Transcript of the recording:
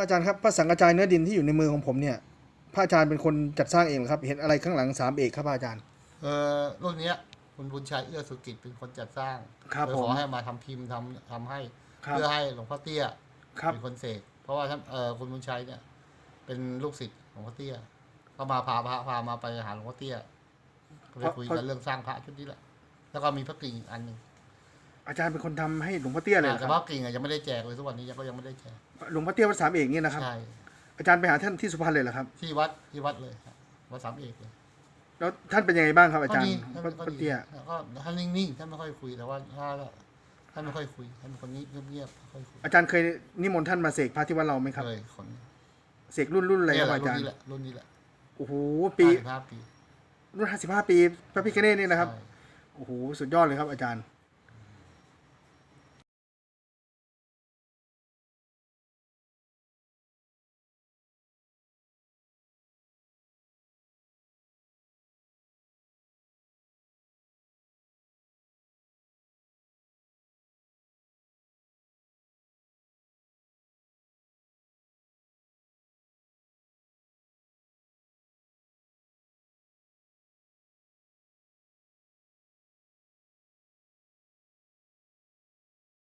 ระอาจารย์ครับพระสังกระจายเนื้อดินที่อยู่ในมือของผมเนี่ยพระอาจารย์เป็นคนจัดสร้างเองเหรอครับ เห็นอะไรข้างหลังสามเอกครับพระอาจารย์เออรุ่นเนี้ยคุณบุญชัยเอื้อสุกิจเป็นคนจัดสร้างครับโดยผมขอให้มาทำพิมพ์ทำทำให้ครับเพื่อให้หลวงพ่อเตี้ยครับเป็นคนเสกเพราะว่าท่านเออคุณบุญชัยเนี่ย เป็นลูกศิษย์หลวงพ่อเตี้ยก็มาพาพระพามาไปหาหลวงพ่อเตี้ยก็ไปคุยกันเรื่องสร้างพระชุดนี้แหละแล้วก็มีพระกิ่งอีกอันหนึ่ง อาจารย์เป็นคนทำให้หลวงพ่อเตี้ยเลยเหรอแต่คว่ารับกิ่งอะยังไม่ได้แจกเลยทุกวันนี้ยังก็ยังไม่ได้แจกหลวงพ่อเตี้ยวัดสามเอกเนี่ยนะครับ ใช่อาจารย์ไปหาท่านที่สุพรรณเลยเหรอครับ ที่วัดที่วัดเลยครับวัดสามเอกเลยแล้วท่านเป็นยังไงบ้างครับอาจารย์ก็พระดีพระก็ดีเตี้ยแล้วก็ท่านนิ่งๆท่านไม่ค่อยคุยแต่ว่าถ้าท่านไม่ค่อยคุยท่านเป็นคนนี้เงียบๆไม่ค่อยคุยอาจารย์เคยนิมนต์ท่านมาเสกพระที่วัดเราไหมครับเลยคนเสกรุ่นรุ่นอะไรเนี่คยรับแหละอารุ่นจารย์นี้แหละรุ่นนี้แหละโอ้โหปีห้าสิบห้าปีรุ่นห้าสิบห้าปีพระพิฆเนศนี่นะครับใช่ โอ้โหสุดยอดเลยครับอาจารย์